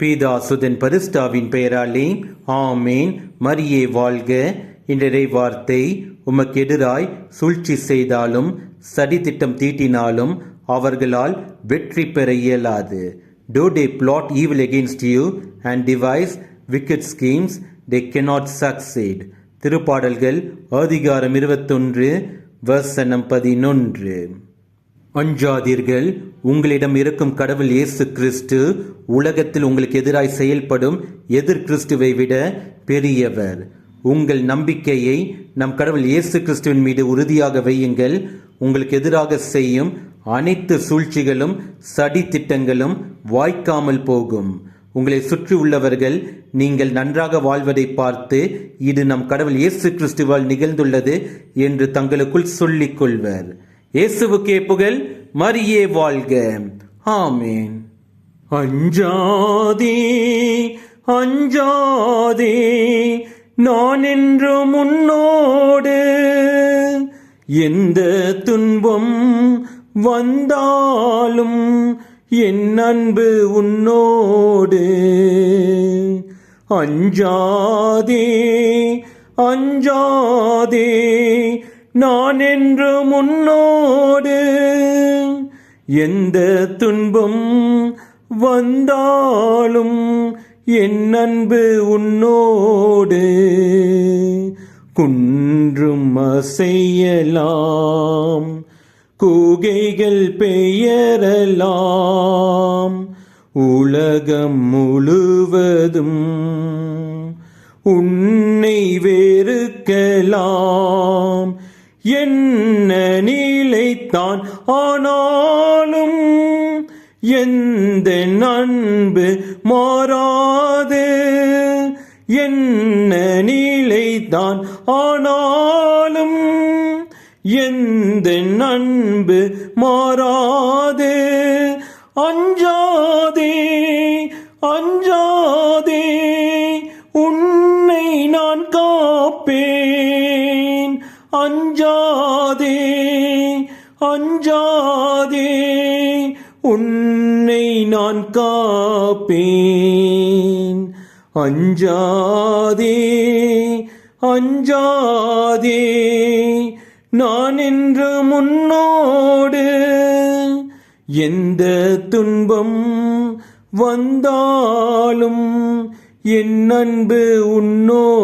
பீதாசுதன் பரிஸ்டாவின் பெயராலே ஆமேன். மரியே வாழ்க. இன்றைய வார்த்தை உமக்கு எதிராய் சூழ்ச்சி செய்தாலும் சதித்திட்டம் தீட்டினாலும் அவர்களால் வெற்றி பெற இயலாது. Do they plot evil against you and devise wicked schemes they cannot succeed திருப்பாடல்கள் அதிகாரம் இருபத்தொன்று வசனம் பதினொன்று. அஞ்சாதீர்கள். உங்களிடம் இருக்கும் கடவுள் இயேசு கிறிஸ்து உலகத்தில் உங்களுக்கு எதிராய் செயல்படும் எதிர் கிறிஸ்துவை விட பெரியவர். உங்கள் நம்பிக்கையை நம் கடவுள் இயேசு கிறிஸ்துவின் மீது உறுதியாக வையுங்கள். உங்களுக்கு எதிராக செய்யும் அனைத்து சூழ்ச்சிகளும் சடி திட்டங்களும் வாய்க்காமல் போகும். உங்களை சுற்றி உள்ளவர்கள் நீங்கள் நன்றாக வாழ்வதை பார்த்து இது நம் கடவுள் இயேசு கிறிஸ்துவால் நிகழ்ந்துள்ளது என்று தங்களுக்குள் சொல்லிக் கொள்வர் இயேசுவுக்கே புகழ் மரியே வாழ்க. ஆமேன். அஞ்சாதே அஞ்சாதே நான் என்று முன்னோடு எந்த துன்பம் வந்தாலும் என் அன்பு உன்னோடு. அஞ்சாதே அஞ்சாதே நான் என்று முன்னோடு எந்த துன்பம் வந்தாலும் என் அன்பு உன்னோடு குன்றும் அசையலாம் கூகைகள் பெயரலாம் உலகம் முழுவதும் உன்னை வெறுக்கலாம். என்ன நிலைத்தான் ஆனாலும் எந்த அன்பு மாறாது. என்ன நிலைத்தான் ஆனாலும் எந்த அன்பு மாறாது. அஞ்சாதே அஞ்சாதே உன்னை நான் காப்பேன். அஞ்சாதே அஞ்சாதே உன்னை நான் காப்பேன். அஞ்சாதே அஞ்சாதே நான் என்று முன்னோடு எந்த துன்பம் வந்தாலும் என் அன்பு உன்னோ